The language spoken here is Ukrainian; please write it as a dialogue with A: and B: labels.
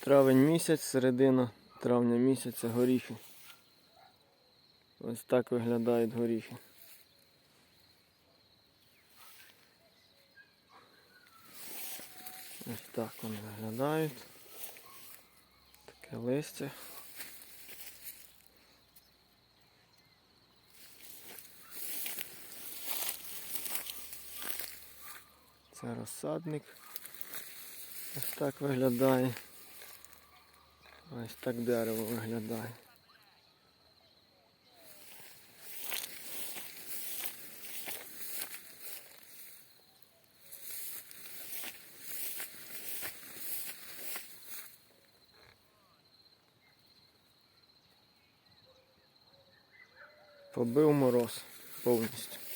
A: Травень місяць, середина травня місяця горіхи. Ось так виглядають горіхи. Ось так вони виглядають. Таке листя. Це розсадник. Ось так виглядає. Ось так дерево виглядає. Побив мороз повністю.